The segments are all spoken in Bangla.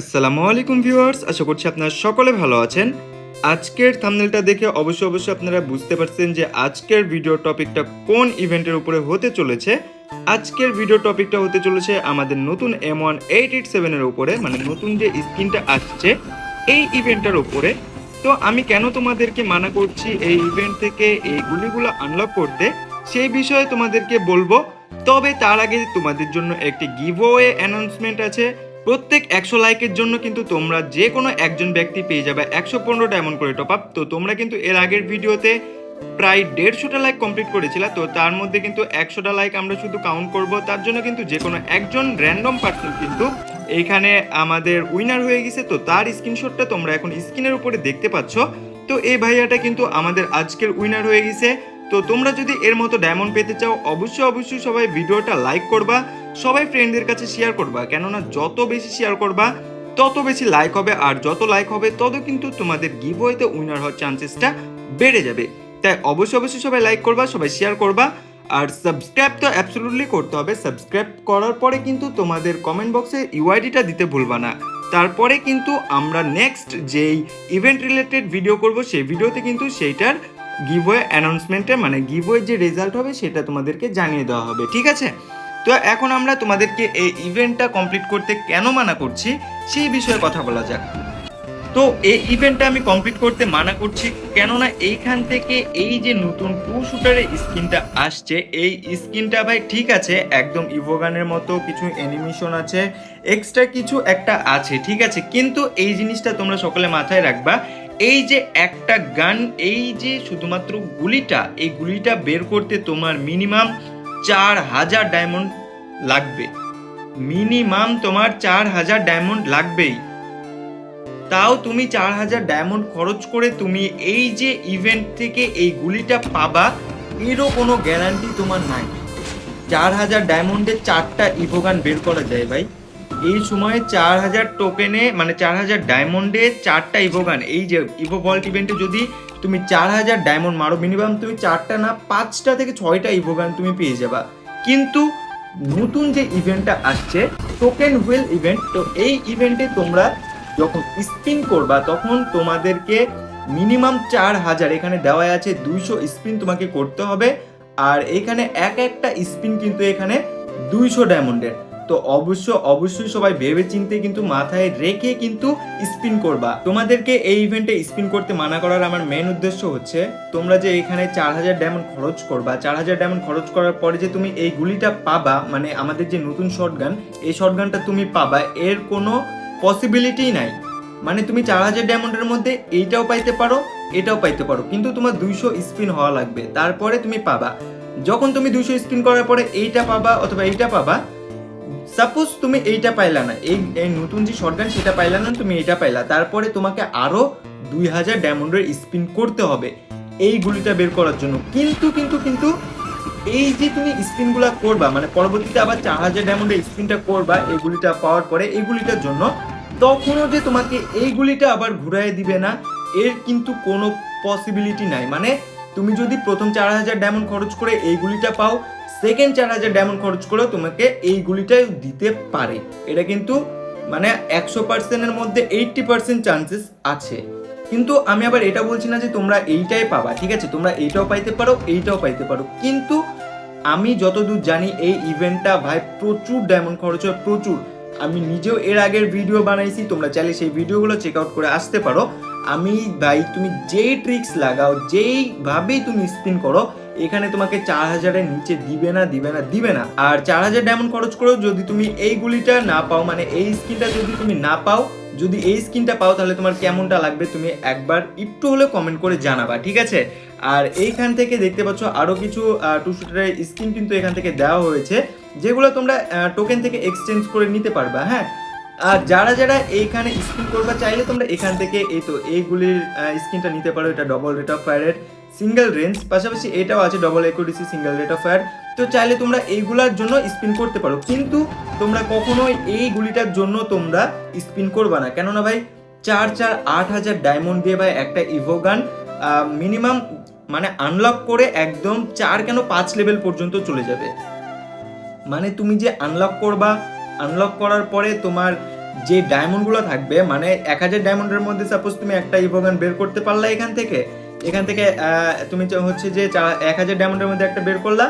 আসসালামু আলাইকুম ভিউয়ার্স, আশা করছি আপনারা সকলে ভালো আছেন। আজকের থাম্বনেলটা দেখে অবশ্যই অবশ্যই আপনারা বুঝতে পারছেন যে আজকের ভিডিও টপিকটা কোন ইভেন্টের উপরে হতে চলেছে। আজকের ভিডিও টপিকটা হতে চলেছে আমাদের নতুন এম ওয়ান এইট এইট সেভেনের উপরে মানে নতুন যে স্কিনটা আসছে, এই ইভেন্টটার উপরে। তো আমি কেন তোমাদেরকে মানা করছি এই ইভেন্ট থেকে এই গুলিগুলো আনলক করতে, সেই বিষয়ে তোমাদেরকে বলব। তবে তার আগে তোমাদের জন্য একটি গিভওয়ে অ্যানাউন্সমেন্ট আছে। প্রত্যেক একশো লাইকের জন্য কিন্তু তোমরা যে কোনো একজন ব্যক্তি পেয়ে যাবে একশো পনেরো ডায়মন্ড করে টপ আপ। তো তোমরা কিন্তু এর আগের ভিডিওতে প্রায় দেড়শোটা লাইক কমপ্লিট করেছিল, তো তার মধ্যে কিন্তু একশোটা লাইক আমরা শুধু কাউন্ট করব। তার জন্য কিন্তু যে কোনো একজন র্যান্ডম পার্সন কিন্তু এইখানে আমাদের উইনার হয়ে গেছে। তো তার স্ক্রিনশটটা তোমরা এখন স্ক্রিনের উপরে দেখতে পাচ্ছ। তো এই ভাইয়াটা কিন্তু আমাদের আজকের উইনার হয়ে গেছে। তো তোমরা যদি এর মতো ডায়মন্ড পেতে চাও, অবশ্যই অবশ্যই সবাই ভিডিওটা লাইক করবা, সবাই ফ্রেন্ডদের কাছে শেয়ার করবা, কেননা যত বেশি শেয়ার করবা, তত বেশি লাইক হবে, আর যত লাইক হবে, তত কিন্তু তোমাদের গিভওয়েতে উইনার হওয়ার চান্সেসটা বেড়ে যাবে। তাই অবশ্যই অবশ্যই সবাই লাইক করবা, সবাই শেয়ার করবা, আর সাবস্ক্রাইব তো অ্যাবসলুটলি করতে হবে। সাবস্ক্রাইব করার পরে কিন্তু তোমাদের কমেন্ট বক্সে ইউআইডিটা দিতে ভুলবা না। তারপরে কিন্তু আমরা নেক্সট যেই ইভেন্ট রিলেটেড ভিডিও করব, সেই ভিডিওতে কিন্তু সেইটার গিভওয়ে অ্যানাউন্সমেন্টে মানে গিভওয়ে যে রেজাল্ট হবে সেটা তোমাদেরকে জানিয়ে দেওয়া হবে, ঠিক আছে? তো এখন আমরা তোমাদেরকে এই ইভেন্টটা কমপ্লিট করতে কেন মানা করছি, সেই বিষয়ে কথা বলা যাক। তো এই ইভেন্টটা আমি কমপ্লিট করতে মানা করছি। কেননা এইখান থেকে এই যে নতুন টু শুটারের স্কিনটা আসছে, এই স্কিনটা ভাই ঠিক আছে, একদম ইভোগানের মতো কিছু অ্যানিমেশন আছে এক্সট্রা কিছু একটা আছে, ঠিক আছে। কিন্তু এই জিনিসটা তোমরা সকলে মাথায় রাখবা, এই যে একটা গান এই যে শুধুমাত্র গুলিটা, এই গুলিটা বের করতে তোমার মিনিমাম চার হাজার ডায়মন্ড লাগবে। মিনিমাম তোমার চার হাজার ডায়মন্ড লাগবেই। তাও তুমি চার হাজার ডায়মন্ড খরচ করে তুমি এই যে ইভেন্ট থেকে এই গুলিটা পাবা, এরও কোনো গ্যারান্টি তোমার নাই। চার হাজার ডায়মন্ডের চারটা ইভোগান বের করা যায় ভাই। এই সময়ে চার হাজার টোকেনে মানে চার হাজার ডায়মন্ডে চারটা ইভোগান এই যে ইভো ভল্ট ইভেন্টে যদি তুমি চার হাজার ডায়মন্ড মারো মিনিমাম তুমি চারটা না, পাঁচটা থেকে ছয়টা ইভোগান তুমি পেয়ে যাবা। কিন্তু নতুন যে ইভেন্টটা আসছে টোকেন হুইল ইভেন্ট তো এই ইভেন্টে তোমরা যখন স্পিন করবা, তখন তোমাদেরকে মিনিমাম চার হাজার, এখানে দেওয়া আছে দুইশো স্পিন তোমাকে করতে হবে। আর এখানে এক একটা স্পিন কিন্তু এখানে দুইশো ডায়মন্ডের তো অবশ্য, অবশ্যই সবাই ভেবে চিনতে কিন্তু মাথায় রেখে কিন্তু স্পিন করবা। তোমাদেরকে এই ইভেন্টে স্পিন করতে মানা করার আমার মেন উদ্দেশ্য হচ্ছে, তোমরা যে এখানে চার হাজার ডায়মন্ড খরচ করবা, চার হাজার ডায়মন্ড খরচ করার পরে যে তুমি এই গুলিটা পাবা মানে আমাদের যে নতুন শর্টগান এই শর্টগানটা তুমি পাবা, এর কোনো পসিবিলিটি নাই। মানে তুমি চার হাজার ডায়মন্ডের মধ্যে এইটাও পাইতে পারো, এটাও পাইতে পারো। কিন্তু তোমার দুইশো স্পিন হওয়া লাগবে। তারপরে তুমি পাবা। যখন তুমি দুইশো স্পিন করার পরে এইটা পাবা অথবা এইটা পাবা সাপোজ তুমি এইটা পাইলা না, এই এই নতুন যে শর্টগান সেটা পাইলা না, তুমি এইটা পাইলা। তারপরে তোমাকে আরও দুই হাজার ডায়মন্ডের স্পিন করতে হবে। এই গুলিটা বের করার জন্য। কিন্তু কিন্তু কিন্তু এই যে তুমি স্পিনগুলা করবা মানে পরবর্তীতে আবার চার হাজার ডায়মন্ডের স্পিনটা করবা, এই গুলিটা পাওয়ার পরে, এই গুলিটার জন্য, তখনও যে তোমাকে এই গুলিটা আবার ঘুরাই দিবে না, এর কিন্তু কোনো পসিবিলিটি নাই। মানে তুমি যদি প্রথম চার হাজার ডায়মন্ড খরচ করে এই গুলিটা পাও সেকেন্ড চার হাজার ডায়মন্ড খরচ করেও তোমাকে এই গুলিটা দিতে পারে। এটা কিন্তু মানে একশো পার্সেন্টের মধ্যে এইটটি পার্সেন্ট চান্সেস আছে। কিন্তু আমি আবার এটা বলছি না যে তোমরা এইটাই পাবা, ঠিক আছে? তোমরা এইটাও পাইতে পারো, এইটাও পাইতে পারো। কিন্তু আমি যতদূর জানি এই ইভেন্টটা ভাই প্রচুর ডায়মন্ড খরচ হয়, প্রচুর। আমি নিজেও এর আগের ভিডিও বানাইছি, তোমরা চাইলে সেই ভিডিওগুলো চেক আউট করে আসতে পারো। আমি ভাই, তুমি যেই ট্রিক্স লাগাও যেইভাবেই তুমি স্পিন করো, এখানে তোমাকে চার হাজারের নিচে দিবে না দিবে না দিবে না। আর চার হাজার ডায়মন্ড খরচ করেও যদি তুমি এই গুলিটা না পাও মানে এই স্কিনটা যদি তুমি না পাও যদি এই স্কিনটা পাও তাহলে তোমার কেমনটা লাগবে তুমি একবার একটু হলে কমেন্ট করে জানাবা, ঠিক আছে? আর এইখান থেকে দেখতে পাচ্ছ আরও কিছু টু শুটারের স্কিন কিন্তু এখান থেকে দেওয়া হয়েছে, যেগুলো তোমরা টোকেন থেকে এক্সচেঞ্জ করে নিতে পারবা হ্যাঁ? আর যারা যারা এইখানে স্কিন করবা, চাইলে তোমরা এখান থেকে এই তো এইগুলির স্কিনটা নিতে পারো, এটা ডবল রেট অফ ফায়ারের সিঙ্গেল রেঞ্জ পাশাপাশি এটাও আছে ডবল একুডিসি সিঙ্গেল রেট অফ ফায়ার তো চাইলে তোমরা এইগুলার জন্য স্পিন করতে পারো। কিন্তু তোমরা কখনোই এই গুলিটার জন্য তোমরা স্পিন করবা না। কেননা ভাই, চার চার আট হাজার ডায়মন্ড দিয়ে ভাই একটা ইভোগান মিনিমাম মানে আনলক করে একদম চার কেন পাঁচ লেভেল পর্যন্ত চলে যাবে। মানে তুমি যে আনলক করবা আনলক করার পরে তোমার যে ডায়মন্ডগুলো থাকবে মানে এক হাজার ডায়মন্ডের মধ্যে সাপোজ তুমি একটা ইভোগান বের করতে পারলা এখান থেকে এখান থেকে তুমি হচ্ছে যে এক হাজার ডায়মন্ডের মধ্যে একটা বের করলা।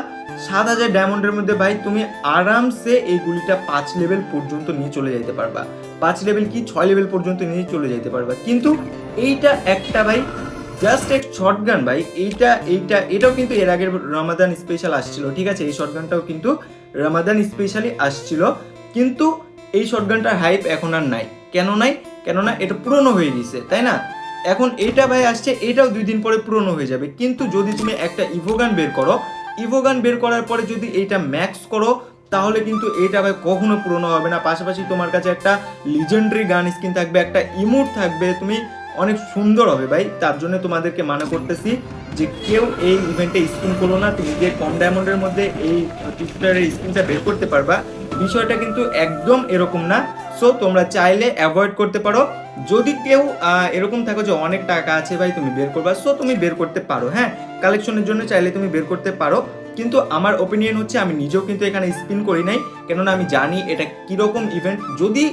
সাত হাজার ডায়মন্ডের মধ্যে ভাই তুমি আরামসে এই গুলিটা পাঁচ লেভেল পর্যন্ত নিয়ে চলে যেতে পারবা। পাঁচ লেভেল কি? ছয় লেভেল পর্যন্ত নিয়ে চলে যেতে পারবা। কিন্তু এইটা একটা ভাই জাস্ট এক শর্টগান ভাই, এইটা এইটা, এটাও কিন্তু এর আগের রমাদান স্পেশাল আসছিল, ঠিক আছে? এই শর্টগানটাও কিন্তু রমাদান স্পেশালি আসছিল। কিন্তু এই শর্টগানটার হাইপ এখন আর নাই। কেন নাই? কেননা এটা পুরনো হয়ে গেছে, তাই না? এখন এটা ভাই আসছে, এটাও দুই দিন পরে পুরনো হয়ে যাবে। কিন্তু যদি তুমি একটা ইভোগান বের করো, ইভোগান বের করার পরে যদি এইটা ম্যাক্স করো, তাহলে কিন্তু এইটা ভাই কখনো পুরনো হবে না। পাশাপাশি তোমার কাছে একটা লিজেন্ডারি গান স্কিন থাকবে, একটা ইমোট থাকবে, তুমি অনেক সুন্দর হবে ভাই। তার জন্য তোমাদেরকে মানা করতেছি যে কেউ এই ইভেন্টে স্কিন করো না। তুমি যে কম ডায়মন্ডের মধ্যে এই টিফটারের স্কিনটা বের করতে পারবা বিষয়টা কিন্তু একদম এরকম না। সো তোমরা চাইলে অ্যাভয়েড করতে পারো। যদি কেউ এরকম থাকো যে অনেক টাকা আছে ভাই, তুমি বের করবা। সো তুমি বের করতে পারো হ্যাঁ? কালেকশনের জন্য চাইলে তুমি বের করতে পারো। কিন্তু আমার ওপিনিয়ন হচ্ছে, আমি নিজেও কিন্তু এখানে স্পিন করি নাই। কেননা আমি জানি এটা কীরকম ইভেন্ট যদি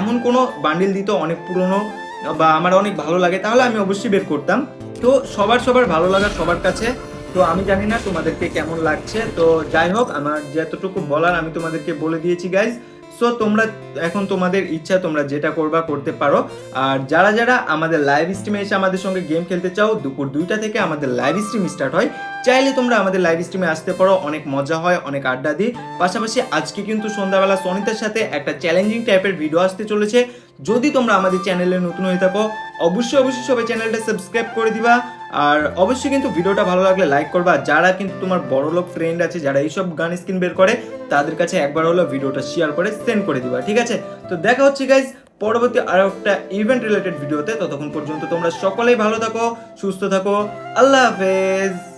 এমন কোনো বান্ডিল দিত অনেক পুরনো, বা আমার অনেক ভালো লাগে, তাহলে আমি অবশ্যই বের করতাম। তো সবার সবার ভালো লাগা সবার কাছে। তো আমি জানি না তোমাদেরকে কেমন লাগছে। তো যাই হোক, আমার যতটুকু বলার আমি তোমাদেরকে বলে দিয়েছি গাইজ সো তোমরা এখন তোমাদের ইচ্ছা, তোমরা যেটা করবা, করতে পারো। আর যারা যারা আমাদের লাইভ স্ট্রিমে এসে আমাদের সঙ্গে গেম খেলতে চাও, দুপুর দুইটা থেকে আমাদের লাইভ স্ট্রিম স্টার্ট হয়। চাইলে তোমরা আমাদের লাইভ স্ট্রিমে আসতে পারো, অনেক মজা হয়, অনেক আড্ডা দিই। পাশাপাশি আজকে কিন্তু সন্ধ্যাবেলা সনিতার সাথে একটা চ্যালেঞ্জিং টাইপের ভিডিও আসতে চলেছে। যদি তোমরা আমাদের চ্যানেলে নতুন হয়ে থাকো, অবশ্যই অবশ্যই সবাই চ্যানেলটা সাবস্ক্রাইব করে দিবা। আর অবশ্যই কিন্তু ভিডিওটা ভালো লাগলে লাইক করবা। যারা কিন্তু তোমার বড় লোক ফ্রেন্ড আছে, যারা এইসব গান স্ক্রিন বের করে, তাদের কাছে একবার হলো ভিডিওটা শেয়ার করে সেন্ড করে দিবা, ঠিক আছে? তো দেখা হচ্ছে গাইজ পরবর্তী আরও একটা ইভেন্ট রিলেটেড ভিডিওতে ততক্ষণ পর্যন্ত তোমরা সকলেই ভালো থাকো, সুস্থ থাকো। আল্লাহ হাফেজ।